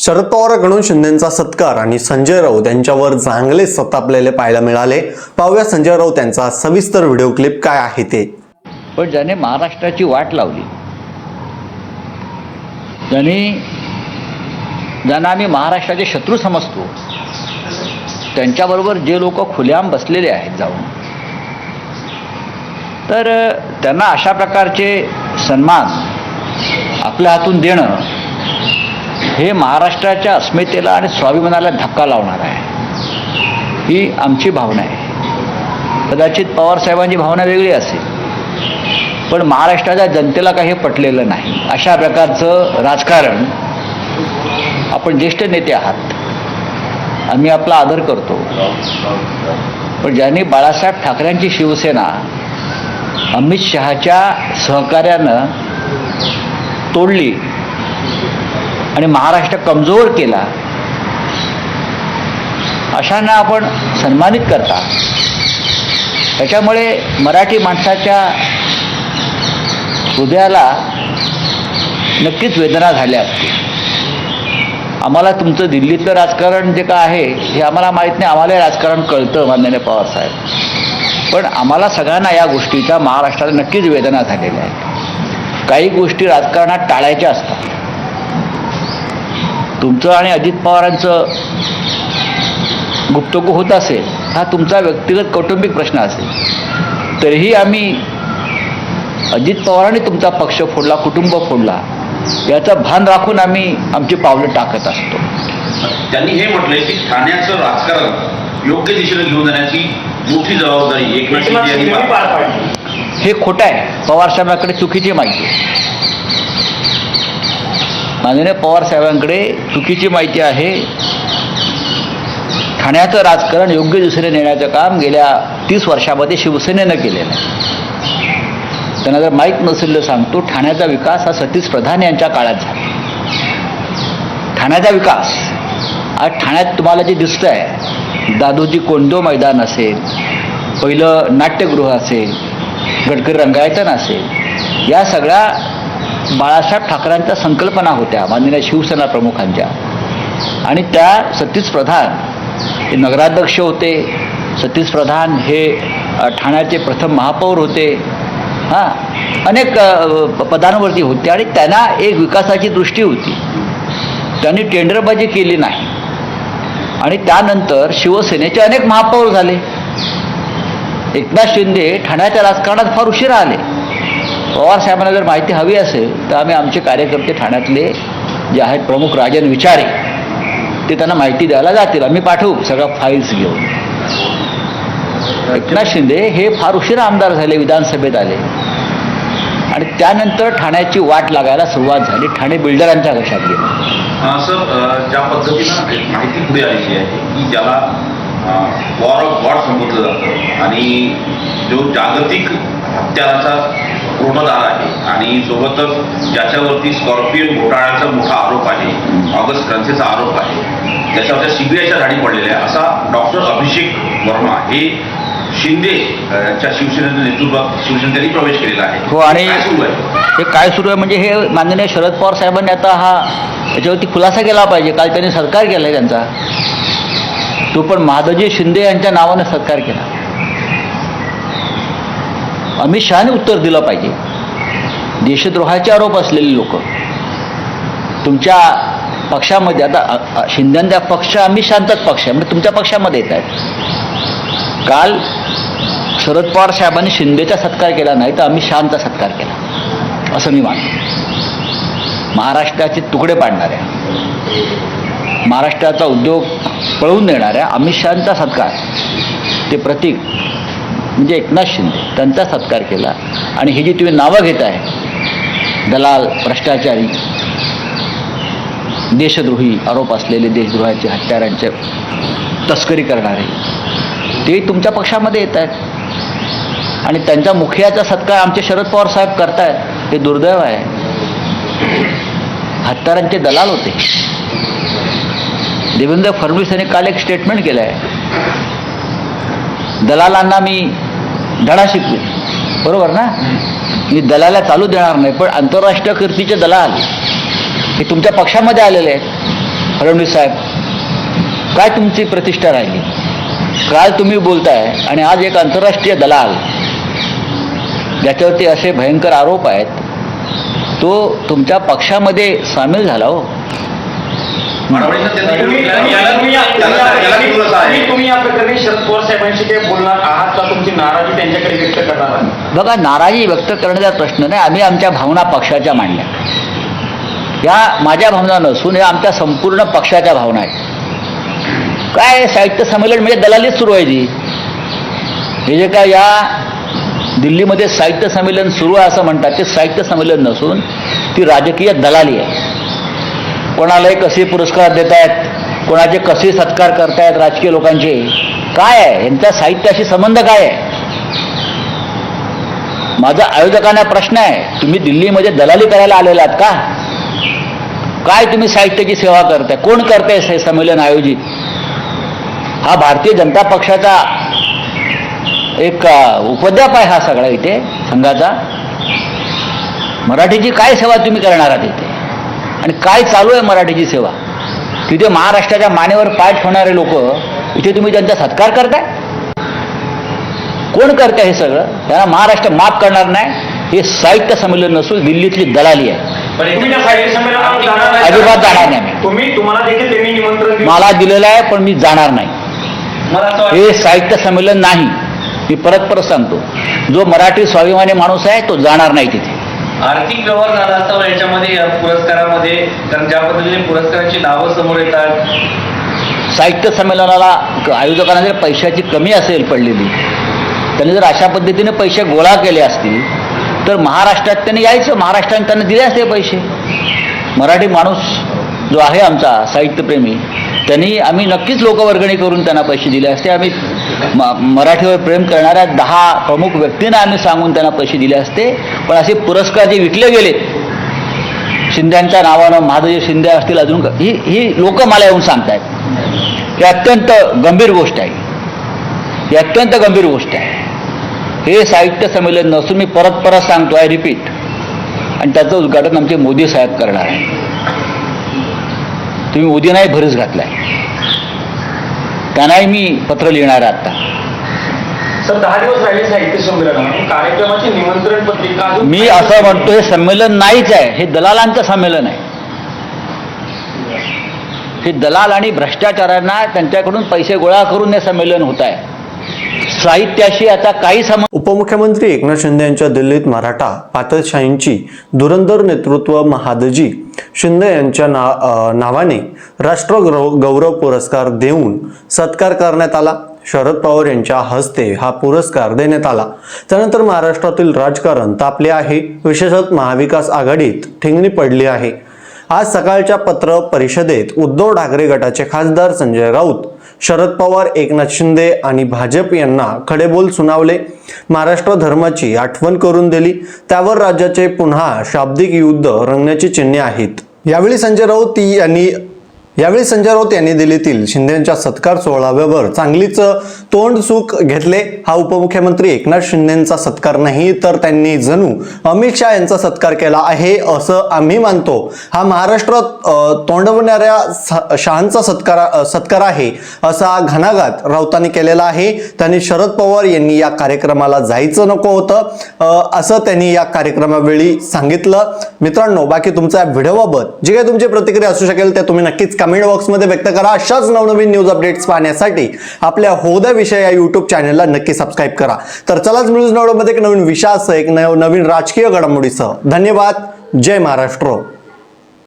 शरद पवार गणून शिंदेचा सत्कार आणि संजय राऊत यांच्यावर चांगले सतापलेले पाहायला मिळाले. पाहूया संजय राऊत यांचा सविस्तर व्हिडिओ क्लिप काय आहे ते. पण ज्याने महाराष्ट्राची वाट लावली ज्यांनी ज्यांना आम्ही महाराष्ट्राचे शत्रू समजतो त्यांच्याबरोबर जे लोक खुलेआम बसलेले आहेत जाऊन तर त्यांना अशा प्रकारचे सन्मान आपल्या हातून देणं हे महाराष्ट्राच्या अस्मितेला आणि स्वाभिमानाला धक्का लावणार आहे. ही आमची भावना आहे. कदाचित पवारसाहेबांची भावना वेगळी असेल. पण महाराष्ट्राच्या जनतेला काही पटलेलं नाही. अशा प्रकारचं राजकारण आपण ज्येष्ठ नेते आहात. आम्ही आपला आदर करतो. पण ज्यांनी बाळासाहेब ठाकरेंची शिवसेना अमित शहाच्या सहकार्यानं तोडली आणि महाराष्ट्र कमजोर केला अशांना आपण सन्मानित करता. त्याच्यामुळे मराठी माणसाच्या हृदयाला नक्कीच वेदना झाल्या असतील. आम्हाला तुमचं दिल्लीतलं राजकारण जे का आहे हे आम्हाला माहीत नाही. आम्हाला राजकारण कळतं माननीय पवारसाहेब पण आम्हाला सगळ्यांना या गोष्टीचा महाराष्ट्राला नक्कीच वेदना झालेल्या आहेत. काही गोष्टी राजकारणात टाळायच्या असतात. तुमचं आणि अजित पवारांचं गुप्तगू होत असेल हा तुमचा व्यक्तिगत कौटुंबिक प्रश्न असेल. तरीही आम्ही अजित पवारांनी तुमचा पक्ष फोडला कुटुंब फोडला याचं भान राखून आम्ही आमची पावलं टाकत असतो. त्यांनी हे म्हटलंय की ठाण्याचं राजकारण योग्य दिशेने घेऊन जाण्याची मोठी जबाबदारी एकनाथ हे खोटं आहे. पवार साहेबांकडे चुकीची माहिती माननीय पवार साहेबांकडे चुकीची माहिती आहे. ठाण्याचं राजकारण योग्य दिशेने नेण्याचं काम गेल्या तीस वर्षामध्ये शिवसेनेनं केलेलं आहे. त्यांना जर माहीत नसेल तर सांगतो ठाण्याचा विकास हा सतीश प्रधान यांच्या काळात झाला. ठाण्याचा विकास आज ठाण्यात तुम्हाला जे दिसतं आहे दादोजी कोंडो मैदान असेल पहिलं नाट्यगृह असेल गडकरी रंगायतन असेल या सगळ्या बाळासाहेब ठाकरेंच्या संकल्पना होत्या माननीय शिवसेना प्रमुखांच्या. आणि त्या सतीश प्रधान हे नगराध्यक्ष होते. सतीश प्रधान हे ठाण्याचे प्रथम महापौर होते. हां अनेक पदांवरती होते आणि त्यांना एक विकासाची दृष्टी होती. त्यांनी टेंडरबाजी केली नाही. आणि त्यानंतर शिवसेनेचे अनेक महापौर झाले. एकनाथ शिंदे ठाण्याच्या राजकारणात फार उशिरा आले. पवार साहेबांना जर माहिती हवी असेल तर आम्ही आमचे कार्यकर्ते ठाण्यातले जे आहेत प्रमुख राजन विचारे ते त्यांना माहिती द्यायला जातील. आम्ही पाठवू सगळ्या फाईल्स घेऊन. एकनाथ शिंदे हे फार उशीर आमदार झाले विधानसभेत आले. आणि त्यानंतर ठाण्याची वाट लागायला सुरुवात झाली. ठाणे बिल्डरांच्या घशात गेली सर ज्या पद्धतीनं माहिती पुढे आलेली आहे की ज्याला वॉर ऑफ गॉड संबोधलं जातं. आणि जो जागतिक हत्याराचा पूर्णदार आहे. आणि सोबतच ज्याच्यावरती स्कॉर्पियन घोटाळ्याचा मोठा आरोप आहे ऑगस्ट क्रांतीचा आरोप आहे त्याच्यावरच्या सीबीआयच्या धाडी पडलेल्या आहे. असा डॉक्टर अभिषेक वर्मा हे शिंदे च्या शिवसेनेच्या नेतृत्वात शिवसेनेत त्यांनी प्रवेश केलेला आहे. हो, आणि- हे काय सुरू आहे? म्हणजे हे माननीय शरद पवार साहेबांनी आता हा याच्यावरती खुलासा केला पाहिजे. काल त्यांनी सत्कार केला आहे त्यांचा. तो पण माधवजी शिंदे यांच्या नावाने सत्कार केला. अमित शहाने उत्तर दिलं पाहिजे. देशद्रोहाचे आरोप असलेले लोक तुमच्या पक्षामध्ये आता शिंद्यांचा पक्ष अमित शहाचाच पक्ष आहे म्हणजे तुमच्या पक्षामध्ये येत आहेत. काल शरद पवार साहेबांनी शिंदेचा सत्कार केला नाही तर अमित शहाचा सत्कार केला. असं मी मानतो. महाराष्ट्राचे तुकडे पाडणाऱ्या महाराष्ट्राचा उद्योग पळवून देणाऱ्या अमित शहाचा सत्कार ते प्रतीक म्हणजे एकनाथ शिंदे त्यांचा सत्कार केला. आणि ही जी तुम्ही नावं घेत आहे दलाल भ्रष्टाचारी देशद्रोही आरोप असलेले देशद्रोहाचे हत्यारांचे तस्करी करणारे ते तुमच्या पक्षामध्ये येत आहेत. आणि त्यांच्या मुखियाचा सत्कार आमचे शरद पवार साहेब करतायत हे दुर्दैव आहे. हत्यारांचे दलाल होते. देवेंद्र फडणवीस यांनी काल एक स्टेटमेंट केलं आहे दलालांना मी धडा शिकवेन बरोबर ना? मी दलाला चालू देणार नाही पण आंतरराष्ट्रीय कीर्तीचे दलाल हे तुमच्या पक्षामध्ये आलेले आहेत फडणवीस साहेब. काय तुमची प्रतिष्ठा राहिली? काल तुम्ही बोलताय आणि आज एक आंतरराष्ट्रीय दलाल. ज्याच्यावरती असे भयंकर आरोप आहेत तो तुमच्या पक्षामध्ये सामील झाला हो. बघा नाराजी व्यक्त करण्याचा प्रश्न नाही. आम्ही आमच्या भावना पक्षाच्या मांडल्या. या माझ्या भावना नसून या आमच्या संपूर्ण पक्षाच्या भावना आहेत. काय साहित्य संमेलन म्हणजे दलालीच सुरू आहे ती. हे जे काय या दिल्लीमध्ये साहित्य संमेलन सुरू आहे असं म्हणतात ते साहित्य संमेलन नसून ती राजकीय दलाली आहे. कोणालाही कसे पुरस्कार देत आहेत कोणाचे कसे सत्कार करतायत राजकीय लोकांचे काय आहे? यांचा साहित्याशी संबंध काय आहे? माझा आयोजकांना प्रश्न आहे तुम्ही दिल्लीमध्ये दलाली करायला आलेला आहात का? काय तुम्ही साहित्याची सेवा करताय? कोण करताय हे संमेलन आयोजित? हा भारतीय जनता पक्षाचा एक अ, उपद्याप आहे हा सगळा इथे संघाचा. मराठीची काय सेवा तुम्ही करणार आहात इथे? आणि काय चालू आहे मराठीची सेवा? तिथे महाराष्ट्राच्या मानेवर पाय ठेवणारे लोक इथे तुम्ही त्यांचा सत्कार करताय? कोण करते हे सगळं? त्यांना महाराष्ट्र माफ करणार नाही. हे साहित्य संमेलन नसून दिल्लीतली दलाली आहे? अजिबात जाणार नाही मला दिलेलं आहे पण मी जाणार नाही. हे साहित्य संमेलन नाही. मी परत परत सांगतो. जो मराठी स्वाभिमानी माणूस आहे तो जाणार नाही तिथे. आर्थिक व्यवहार झाला असता याच्यामध्ये या पुरस्कारामध्ये. कारण ज्या पद्धतीने पुरस्काराची नावं समोर येतात. साहित्य संमेलनाला आयोजकांना जर पैशाची कमी असेल पडलेली. त्यांनी जर अशा पद्धतीने पैसे गोळा केले असतील तर महाराष्ट्रात त्यांनी यायचं. महाराष्ट्राने त्यांना दिले असते पैसे. मराठी माणूस जो आहे आमचा साहित्यप्रेमी त्यांनी आम्ही नक्कीच लोकवर्गणी करून त्यांना पैसे दिले असते. आम्ही मराठीवर प्रेम करणाऱ्या दहा प्रमुख व्यक्तींना आम्ही सांगून त्यांना पैसे दिले असते. पण असे पुरस्कार जे विकले गेले शिंद्यांच्या नावानं महादेव शिंदे असतील अजून ही ही लोक मला येऊन सांगतायत. ही अत्यंत गंभीर गोष्ट आहे. ही अत्यंत गंभीर गोष्ट आहे. हे साहित्य संमेलन नसून मी परत परत सांगतो आहे रिपीट. आणि त्याचं उद्घाटन आमचे मोदी साहेब करणार आहे तुम्ही मोदींनाही भरीस घातलाय. त्यांनाही मी पत्र लिहिणार आहे आता सर दहा दिवस राहिले साहित्य संमेलन कार्यक्रमाची निमंत्रण पत्रिका अजून मी असं म्हणतो हे संमेलन नाहीच आहे. हे दलालांचं संमेलन आहे. हे दलाल आणि भ्रष्टाचारांना त्यांच्याकडून पैसे गोळा करून हे संमेलन होत आहे. साहित्याशी आता काही संबंध उपमुख्यमंत्री एकनाथ शिंदे यांच्या दिल्लीत मराठा पातळशाहींची धुरंधर नेतृत्व महादजी शिंदे यांच्या ना नावाने राष्ट्र गौरव गौरव पुरस्कार देऊन सत्कार करण्यात आला. शरद पवार यांच्या हस्ते हा पुरस्कार देण्यात आला. त्यानंतर महाराष्ट्रातील राजकारण तापले आहे. विशेषतः महाविकास आघाडीत ठिंगणी पडली आहे. आज सकाळच्या पत्र परिषदेत उद्धव ठाकरे गटाचे खासदार संजय राऊत शरद पवार एकनाथ शिंदे आणि भाजप यांना खडेबोल सुनावले. महाराष्ट्र धर्माची आठवण करून दिली. त्यावर राज्याचे पुन्हा शाब्दिक युद्ध रंगण्याची चिन्हे आहेत. यावेळी संजय राऊत यांनी यावेळी संजय राऊत यांनी दिल्लीतील शिंदेच्या सत्कार सोहळाव्यावर चांगलीच तोंड सुख घेतले. हा उपमुख्यमंत्री एकनाथ शिंदेचा सत्कार नाही तर त्यांनी जणू अमित शहा यांचा सत्कार केला आहे असं आम्ही मानतो. हा महाराष्ट्रात तोंडवणाऱ्या शहांचा सत्कार सत्कार आहे असा घणाघात राऊतांनी केलेला आहे. त्यांनी शरद पवार यांनी या कार्यक्रमाला जायचं नको होतं असं त्यांनी या कार्यक्रमावेळी सांगितलं. मित्रांनो बाकी तुमच्या व्हिडिओबाबत जे काही तुमची प्रतिक्रिया असू शकेल ते तुम्ही नक्कीच कमेंट बॉक्समध्ये व्यक्त करा. अशाच नवनवीन न्यूज अपडेट्स पाहण्यासाठी आपल्या होदा विषय या युट्यूब चॅनलला नक्की सबस्क्राईब करा. तर चलाच न्यूज नवडोमध्ये एक नवीन विषयासह एक नव- नवीन राजकीय घडामोडीसह. धन्यवाद. जय महाराष्ट्र.